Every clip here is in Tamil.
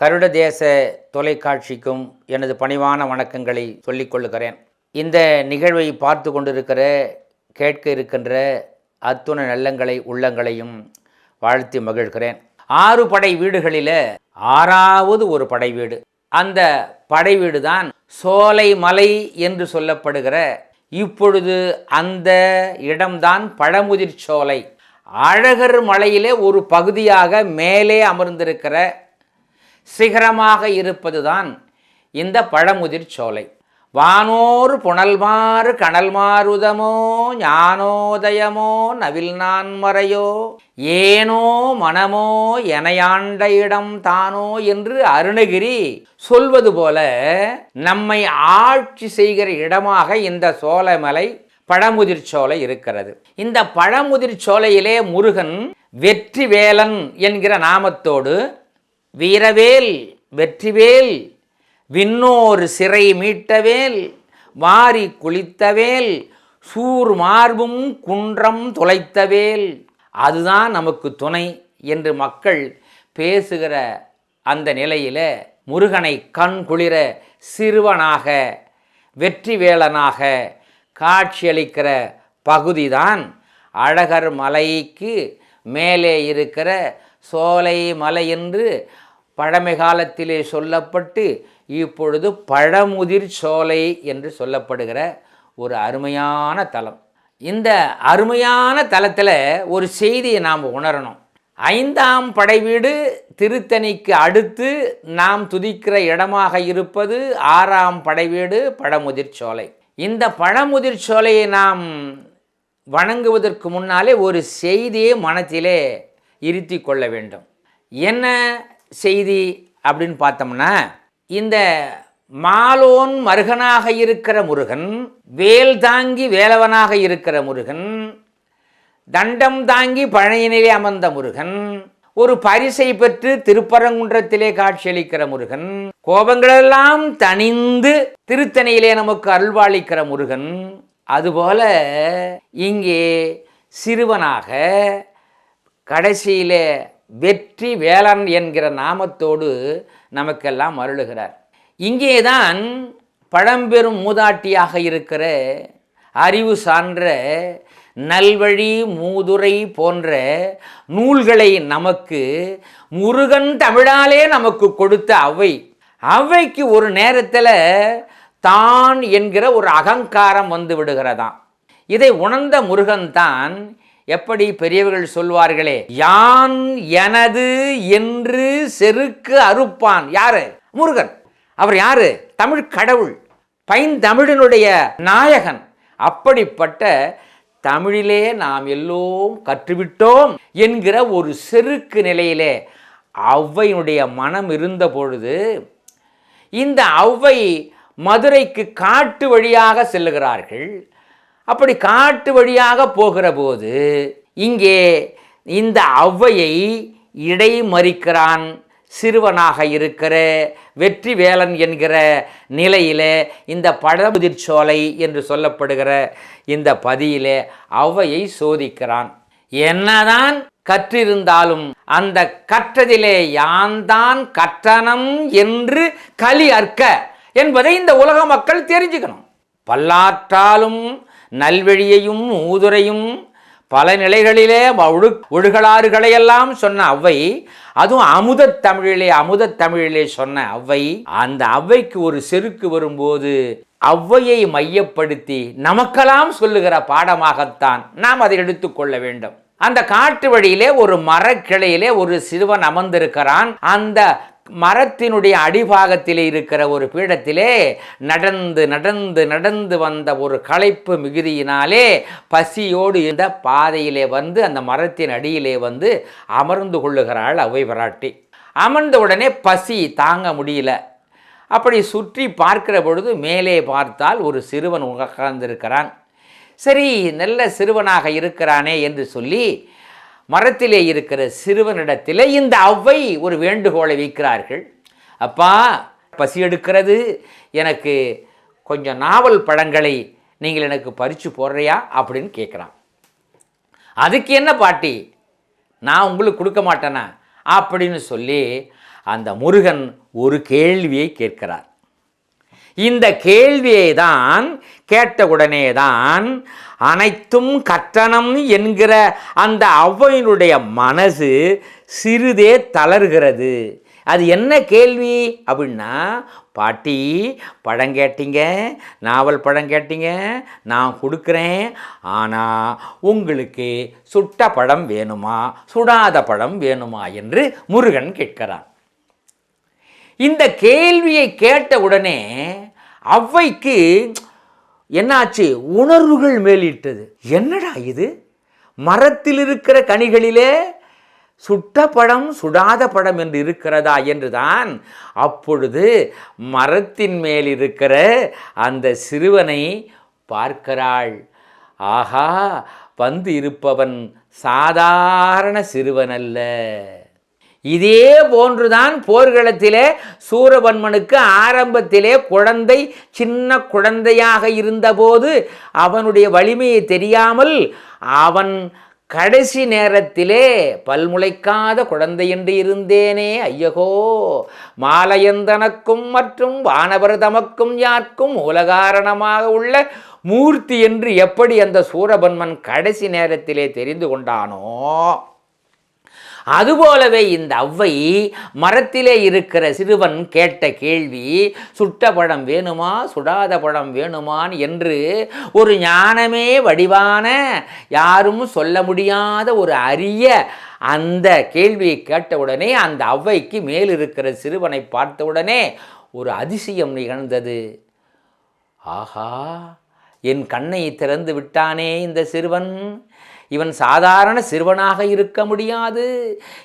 கருட தேச தொலைக்காட்சிக்கும் எனது பணிவான வணக்கங்களை சொல்லிக்கொள்ளுகிறேன் இந்த நிகழ்வை பார்த்து கொண்டிருக்கிற கேட்க இருக்கின்ற அத்துணை நல்லங்களை உள்ளங்களையும் வாழ்த்தி மகிழ்கிறேன். ஆறு படை வீடுகளில் ஆறாவது ஒரு படை வீடு. அந்த படை வீடு தான் சோலை மலை என்று சொல்லப்படுகிற இப்பொழுது அந்த இடம்தான் பழமுதிர் சோலை. அழகர் மலையிலே ஒரு பகுதியாக மேலே அமர்ந்திருக்கிற சிகரமாக இருப்பதுதான் இந்த பழமுதிர் சோலை. வானோர் புனல்மாறு கனல்மாருதமோ ஞானோதயமோ நவில் நான்மறையோ ஏனோ மனமோ எனையாண்ட இடம் தானோ என்று அருணகிரி சொல்வது போல நம்மை ஆட்சி செய்கிற இடமாக இந்த சோலைமலை பழமுதிர் சோலை இருக்கிறது. இந்த பழமுதிர் சோலையிலே முருகன் வெற்றி வேலன் என்கிற நாமத்தோடு வீரவேல் வெற்றிவேல் விண்ணோர் சிறை மீட்டவேல் வாரி குளித்தவேல் சூர் மார்பும் குன்றம் துளைத்தவேல். அதுதான் நமக்கு துணை என்று மக்கள் பேசுகிற அந்த நிலையில் முருகனை கண் குளிர சிறுவனாக வெற்றிவேலனாக காட்சியளிக்கிற பகுதிதான் அழகர் மலைக்கு மேலே இருக்கிற சோலை மலை என்று பழமை காலத்திலே சொல்லப்பட்டு இப்பொழுது பழமுதிர் சோலை என்று சொல்லப்படுகிற ஒரு அருமையான தலம். இந்த அருமையான தலத்தில் ஒரு செய்தியை நாம் உணரணும். ஐந்தாம் படை வீடு திருத்தணிக்கு அடுத்து நாம் துதிக்கிற இடமாக இருப்பது ஆறாம் படை வீடு பழமுதிர் சோலை. இந்த பழமுதிர் சோலையை நாம் வணங்குவதற்கு முன்னாலே ஒரு செய்தியை மனத்திலே இருத்தி கொள்ள வேண்டும். என்ன? செய்தி அப்படின்னு பார்த்தோம்னா இந்த மாலோன் மருகனாக இருக்கிற முருகன் வேல் தாங்கி வேலவனாக இருக்கிற முருகன் தண்டம் தாங்கி பழையனிலே அமர்ந்த முருகன் ஒரு பரிசை பெற்று திருப்பரங்குன்றத்திலே காட்சியளிக்கிற முருகன் கோபங்களெல்லாம் தணிந்து திருத்தணியிலே நமக்கு அருள்வாளிக்கிற முருகன் அதுபோல இங்கே சிறுவனாக கடைசியிலே வெற்றி வேளாண் என்கிற நாமத்தோடு நமக்கெல்லாம் அருளுகிறார். இங்கேதான் பழம்பெரும் மூதாட்டியாக இருக்கிற அறிவு சான்ற நல்வழி மூதுரை போன்ற நூல்களை நமக்கு முருகன் தமிழாலே நமக்கு கொடுத்த அவை. அவைக்கு ஒரு நேரத்தில் தான் என்கிற ஒரு அகங்காரம் வந்து விடுகிறதாம். இதை உணர்ந்த முருகன் தான் எப்படி பெரியவர்கள் சொல்வார்களே யான் எனது என்று செருக்கு அறுப்பான். யாரு? முருகன். அவர் யாரு? தமிழ் கடவுள். பைந்தமிழினுடைய நாயகன். அப்படிப்பட்ட தமிழிலே நாம் எல்லோரும் கற்றுவிட்டோம் என்கிற ஒரு செருக்கு நிலையிலே ஔவையினுடைய மனம் இருந்த பொழுது இந்த ஔவை மதுரைக்கு காட்டு வழியாக செல்லுகிறார்கள். அப்படி காட்டு வழியாக போகிற போது இங்கே இந்த ஔவையை இடைமறிக்கிறான் சிறுவனாக இருக்கிற வெற்றி வேலன் என்கிற நிலையில் இந்த பழமுதிர்ச்சோலை என்று சொல்லப்படுகிற இந்த பதியிலே அவையை சோதிக்கிறான். என்னதான் கற்றிருந்தாலும் அந்த கற்றதிலே யான்தான் கற்றனம் என்று களி அற்க என்பதை இந்த உலக மக்கள் தெரிஞ்சுக்கணும். பல்லாற்றாலும் நல்வழியையும் ஊதுரையும் பல நிலைகளிலே ஒழு ஒழுகலாறுகளையெல்லாம் சொன்ன அவ்வை அதுவும் அமுதத் தமிழிலே அமுதத் தமிழிலே சொன்ன அவ்வை அந்த அவ்வைக்கு ஒரு செருக்கு வரும்போது அவ்வையை மையப்படுத்தி நமக்கெல்லாம் சொல்லுகிற பாடமாகத்தான் நாம் அதை எடுத்துக்கொள்ள வேண்டும். அந்த காட்டு வழியிலே ஒரு மரக்கிளையிலே ஒரு சிறுவன் அமர்ந்திருக்கிறான். அந்த மரத்தினுடைய அடிபாகத்திலே இருக்கிற ஒரு பீடத்திலே நடந்து நடந்து நடந்து வந்த ஒரு களைப்பு மிகுதியினாலே பசியோடு இருந்த பாதையிலே வந்து அந்த மரத்தின் அடியிலே வந்து அமர்ந்து கொள்ளுகிறாள் அவை பராட்டி அமர்ந்த உடனே பசி தாங்க முடியல. அப்படி சுற்றி பார்க்கிற பொழுது மேலே பார்த்தால் ஒரு சிறுவன் உட்கார்ந்திருக்கிறான். சரி நல்ல சிறுவனாக இருக்கிறானே என்று சொல்லி மரத்திலே இருக்கிற சிறுவனிடத்திலே இந்த ஔவை ஒரு வேண்டுகோளை வைக்கிறார்கள். அப்பா பசி எடுக்கிறது. எனக்கு கொஞ்சம் நாவல் பழங்களை நீங்கள் எனக்கு பறித்து போடுறியா? அப்படின்னு கேட்குறான். அதுக்கு என்ன பாட்டி? நான் உங்களுக்கு கொடுக்க மாட்டேனா? அப்படின்னு சொல்லி அந்த முருகன் ஒரு கேள்வியை கேட்கிறார். இந்த கேள்வியை தான் கேட்டவுடனே தான் அனைத்தும் கட்டணம் என்கிற அந்த ஔவையினுடைய மனசு சிறிதே தளர்கிறது. அது என்ன கேள்வி அப்படின்னா பாட்டி படம் கேட்டீங்க நாவல் படம் கேட்டீங்க நான் கொடுக்குறேன். ஆனால் உங்களுக்கு சுட்ட படம் வேணுமா? சுடாத படம் வேணுமா? என்று முருகன் கேட்கிறான். இந்த கேள்வியை கேட்ட உடனே அவ்வைக்கு என்னாச்சு? உணர்வுகள் மேலிட்டது. என்னடா இது? மரத்தில் இருக்கிற கனிகளிலே சுட்ட படம் சுடாத படம் என்று இருக்கிறதா என்றுதான். அப்பொழுது மரத்தின் மேல் இருக்கிற அந்த சிறுவனை பார்க்கிறாள். ஆஹா! வந்து இருப்பவன் சாதாரண சிறுவன் அல்ல இதே போன்றுதான் போர்க்களத்திலே சூரபன்மனுக்கு ஆரம்பத்திலே குழந்தை சின்ன குழந்தையாக இருந்தபோது அவனுடைய வலிமையை தெரியாமல் அவன் கடைசி நேரத்திலே பல்முளைக்காத குழந்தை என்று இருந்தேனே ஐயகோ! மாலையந்தனக்கும் மற்றும் வானவர் தமக்கும் யாருக்கும் மூலகாரணமாக உள்ள மூர்த்தி என்று எப்படி அந்த சூரபன்மன் கடைசி நேரத்திலே தெரிந்து கொண்டானோ? அதுபோலவே இந்த அவ்வை மரத்திலே இருக்கிற சிறுவன் கேட்ட கேள்வி சுட்ட பழம் வேணுமா? சுடாத பழம் வேணுமான் என்று ஒரு ஞானமே வடிவான யாரும் சொல்ல முடியாத ஒரு அரிய அந்த கேள்வியை கேட்டவுடனே அந்த அவ்வைக்கு மேல் இருக்கிற சிறுவனை பார்த்தவுடனே ஒரு அதிசயம் நிகழ்ந்தது. ஆஹா! என் கண்ணை திறந்து விட்டானே இந்த சிறுவன். இவன் சாதாரண சிறுவனாக இருக்க முடியாது.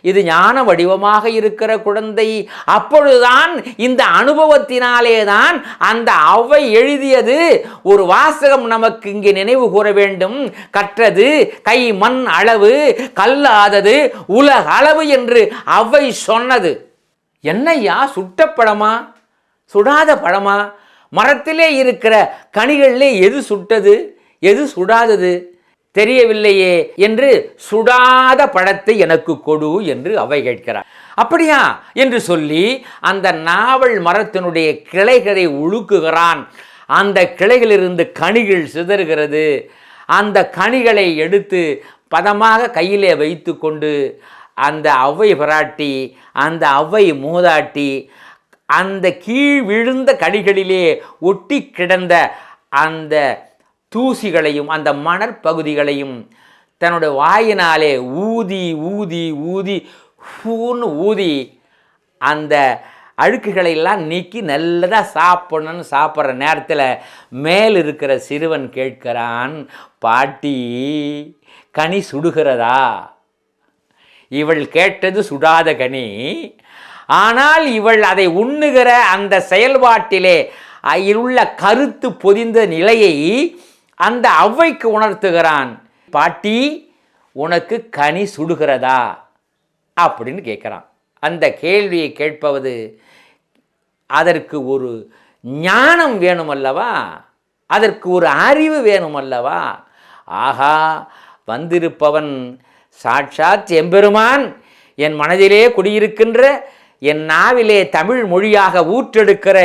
இது ஞான வடிவமாக இருக்கிற குழந்தை. அப்பொழுதுதான் இந்த அனுபவத்தினாலே தான் அந்த அவை எழுதியது. ஒரு வாசகம் நமக்கு இங்கே நினைவு கூற வேண்டும். கற்றது கை மண் அளவு கல்லாதது உலக அளவு என்று அவை சொன்னது. என்னையா சுட்ட பழமா சுடாத பழமா மரத்திலே இருக்கிற கனிகளிலே எது சுட்டது? எது சுடாதது? தெரியவில்லையே என்று சுடாத பழத்தை எனக்கு கொடு என்று அவை கேட்கிறார். அப்படியா என்று சொல்லி அந்த நாவல் மரத்தினுடைய கிளைகளை உழுக்குகிறான். அந்த கிளைகளிலிருந்து கனிகள் சிதறுகிறது. அந்த கனிகளை எடுத்து பதமாக கையிலே வைத்து கொண்டு அந்த அவ்வை பிராட்டி அந்த அவ்வை மூதாட்டி அந்த கீழ் விழுந்த கனிகளிலே ஒட்டி கிடந்த அந்த தூசிகளையும் அந்த மணற்பகுதிகளையும் தன்னுடைய வாயினாலே ஊதி ஊதி ஊதி ஃபூன்னு ஊதி அந்த அழுக்குகளை எல்லாம் நீக்கி நல்லதாக சாப்பிடணும்னு சாப்பிட்ற நேரத்தில் மேல் இருக்கிற சிறுவன் கேட்கிறான் பாட்டி கனி சுடுகிறதா? இவள் கேட்டது சுடாத கனி ஆனால் இவள் அதை உண்ணுகிற அந்த செயல்பாட்டிலே உள்ள கருத்து பொதிந்த நிலையை அந்த அவ்வைக்கு உணர்த்துகிறான். பாட்டி உனக்கு கனி சுடுகிறதா? அப்படின்னு கேட்குறான். அந்த கேள்வியை கேட்பவது அதற்கு ஒரு ஞானம் வேணும் அல்லவா அதற்கு ஒரு அறிவு வேணும் அல்லவா ஆகா வந்திருப்பவன் சாட்சாத் எம்பெருமான் என் மனதிலே குடியிருக்கின்ற என் நாவிலே தமிழ் மொழியாக ஊற்றெடுக்கிற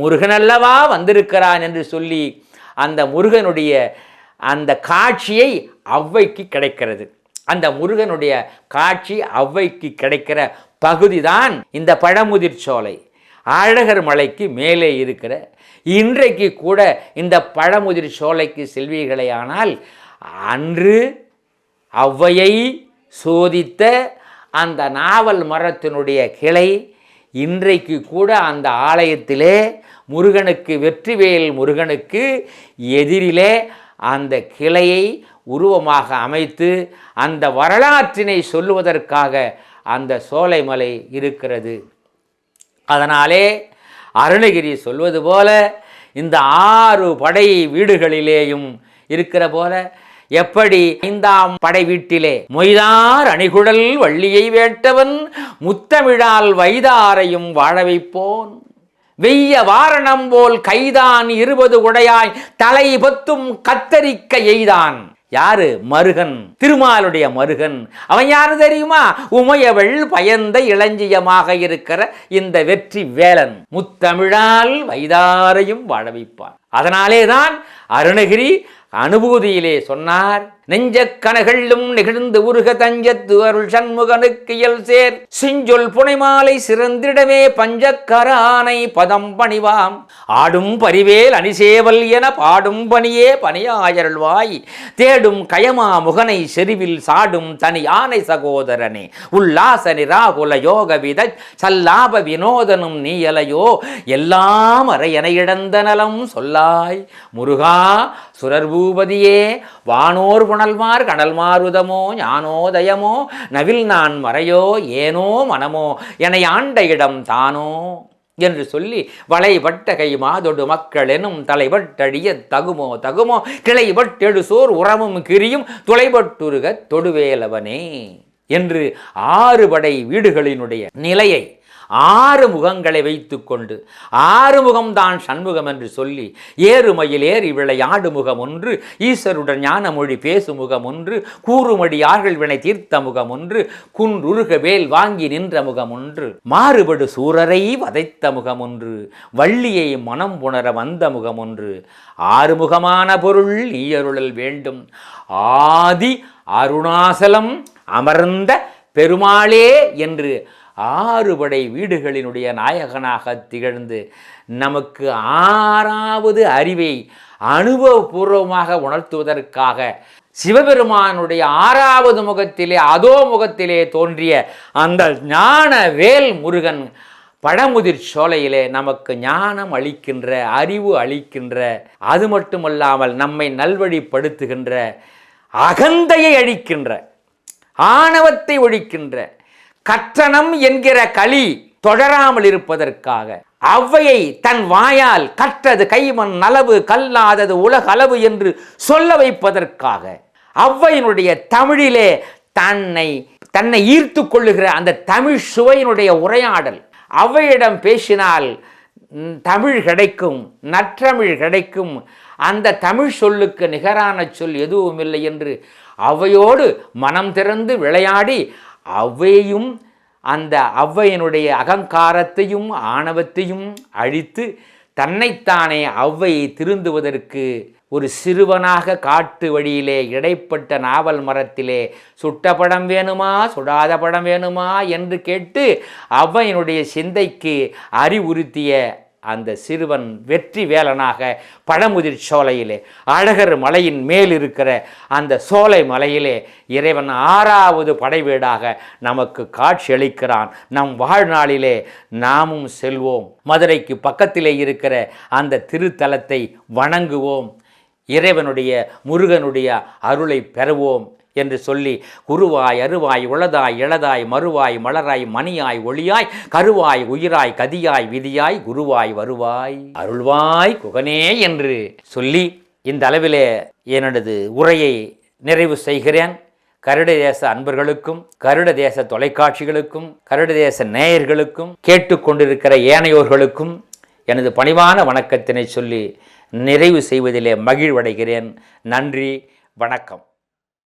முருகனல்லவா வந்திருக்கிறான் என்று சொல்லி அந்த முருகனுடைய அந்த காட்சியை அவ்வைக்கு கிடைக்கிறது. அந்த முருகனுடைய காட்சி அவ்வைக்கு கிடைக்கிற பகுதி தான் இந்த பழமுதிர் சோலை. அழகர் மலைக்கு மேலே இருக்கிற இன்றைக்கு கூட இந்த பழமுதிர் சோலைக்கு செல்வீர்களே ஆனால் அன்று ஔவையை சோதித்த அந்த நாவல் மரத்தினுடைய கிளை இன்றைக்கு கூட அந்த ஆலயத்திலே முருகனுக்கு வெற்றிவேல் முருகனுக்கு எதிரிலே அந்த கிளையை உருவமாக அமைத்து அந்த வரலாற்றினை சொல்லுவதற்காக அந்த சோலைமலை இருக்கிறது. அதனாலே அருணகிரி சொல்வது போல இந்த ஆறு படை வீடுகளிலேயும் இருக்கிற போல எப்படி? ஐந்தாம் படை வீட்டிலே மொய்தார் அணிகுழல் வள்ளியை வேட்டவன் முத்தமிழால் வைதாரையும் வாழ வைப்போன். வெய்ய வாரணம் போல் கைதான் இருபது உடையாய் தலை பத்தும் கத்தரிக்க எய்தான். யாரு? மருகன். திருமாலுடைய மருகன். அவன் யாரு தெரியுமா? உமையவள் பயந்த இளஞ்சியமாக இருக்கிற இந்த வெற்றி வேலன். முத்தமிழால் வைதாரையும் வாழ வைப்பான். அதனாலே தான் அருணகிரி அனுபூதியிலே சொன்னார். நெஞ்சக் கனகளும் நெகிழ்ந்து உருக தஞ்சத்து அருள் சண்முகனுக்கு இயல் சேர். சிஞ்சொல் புனைமாலை சிறந்திடவே பஞ்சக்கரானை பதம் பணிவாம். ஆடும் பரிவேல் அணிசேவல் என பாடும் பணியே பணியாயருள்வாய். தேடும் கயமா முகனை செறிவில் சாடும் தனி யானை சகோதரனே. உல்லாச நிராகுல யோக வித சல்லாப வினோதனும் நீயலையோ எல்லாம் அறையனை இழந்த நலம் சொல்லாய். முருகா சுரர்பூபதியே வானோர் புணல்வார் கடல் மாறுதமோ ஞானோதயமோ நவில் நான் மறையோ ஏனோ மனமோ என ஆண்ட இடம் தானோ என்று சொல்லி வளைபட்ட கை மாதொடு மக்கள் எனும் தலைபட்டழிய தகுமோ தகுமோ கிளைபட்டெழு சோர் உரமும் கிரியும் துளைபட்டுருக தொடுவேலவனே என்று ஆறு படை வீடுகளினுடைய நிலையை ஆறு முகங்களை வைத்துக்கொண்டு ஆறு முகம்தான் சண்முகம் என்று சொல்லி ஏறுமையில் ஏறி விளையாடு முகம் ஒன்று ஈஸ்வருடன் ஞான மொழி பேசு முகம் ஒன்று கூறுமடி ஆர்கள் வினை தீர்த்த முகம் ஒன்று குன்றுருக வேல் வாங்கி நின்ற முகம் ஒன்று மாறுபடு சூரரை வதைத்த முகம் ஒன்று வள்ளியை மனம் உணர வந்த முகம் ஒன்று ஆறுமுகமான பொருள் ஈயருளல் வேண்டும். ஆதி அருணாசலம் அமர்ந்த பெருமாளே என்று ஆறுபடை வீடுகளினுடைய நாயகனாக திகழ்ந்து நமக்கு ஆறாவது அறிவை அனுபவபூர்வமாக உணர்த்துவதற்காக சிவபெருமானுடைய ஆறாவது முகத்திலே அதோ முகத்திலே தோன்றிய அந்த ஞான வேல் முருகன் பழமுதிர் சோலையிலே நமக்கு ஞானம் அளிக்கின்ற அறிவு அளிக்கின்ற அது மட்டுமல்லாமல் நம்மை நல்வழிப்படுத்துகின்ற அகந்தையை அழிக்கின்ற ஆணவத்தை ஒழிக்கின்ற கற்றனம் என்கிற களி தொடராமல் இருப்பதற்காக. அவ்வையை தன் வாயால் கற்றது கைமண் நலவு கல்லாதது உலகளவு என்று சொல்ல வைப்பதற்காக. அவ்வையினுடைய தமிழிலே தன்னை தன்னை ஈர்த்து கொள்ளுகிற அந்த தமிழ் சுவையினுடைய உரையாடல். அவ்வையிடம் பேசினால் தமிழ் கிடைக்கும் நற்றமிழ் கிடைக்கும் அந்த தமிழ் சொல்லுக்கு நிகரான சொல் எதுவும் இல்லை என்று அவையோடு மனம் திறந்து விளையாடி அவையும் அந்த அவ்வையனுடைய அகங்காரத்தையும் ஆணவத்தையும் அழித்து தன்னைத்தானே ஔவையை திருந்துவதற்கு ஒரு சிறுவனாக காட்டு வழியிலே இடைப்பட்ட நாவல் மரத்திலே சுட்ட படம் வேணுமா சுடாத படம் வேணுமா என்று கேட்டு அவ்வையனுடைய சிந்தைக்கு அறிவுறுத்திய அந்த சிறுவன் வெற்றி வேலனாக பழமுதிர் சோலையிலே அழகர் மலையின் மேல் இருக்கிற அந்த சோலை மலையிலே இறைவன் ஆறாவது படைவீடாக நமக்கு காட்சி அளிக்கிறான். நம் வாழ்நாளிலே நாமும் செல்வோம். மதுரைக்கு பக்கத்திலே இருக்கிற அந்த திருத்தலத்தை வணங்குவோம். இறைவனுடைய முருகனுடைய அருளை பெறுவோம். என்று சொல்லி குருவாய் அருவாய் உளதாய் இளதாய் மறுவாய் மலராய் மணியாய் ஒளியாய் கருவாய் உயிராய் கதியாய் விதியாய் குருவாய் வருவாய். அருள்வாய் குகனே என்று சொல்லி இந்த அளவிலே எனது உரையை நிறைவு செய்கிறேன். கருட தேச அன்பர்களுக்கும் கருட தேச தொலைக்காட்சிகளுக்கும் கருட தேச நேயர்களுக்கும் கேட்டுக்கொண்டிருக்கிற ஏனையோர்களுக்கும் எனது பணிவான வணக்கத்தினை சொல்லி நிறைவு செய்வதிலே மகிழ்வடைகிறேன். நன்றி வணக்கம்.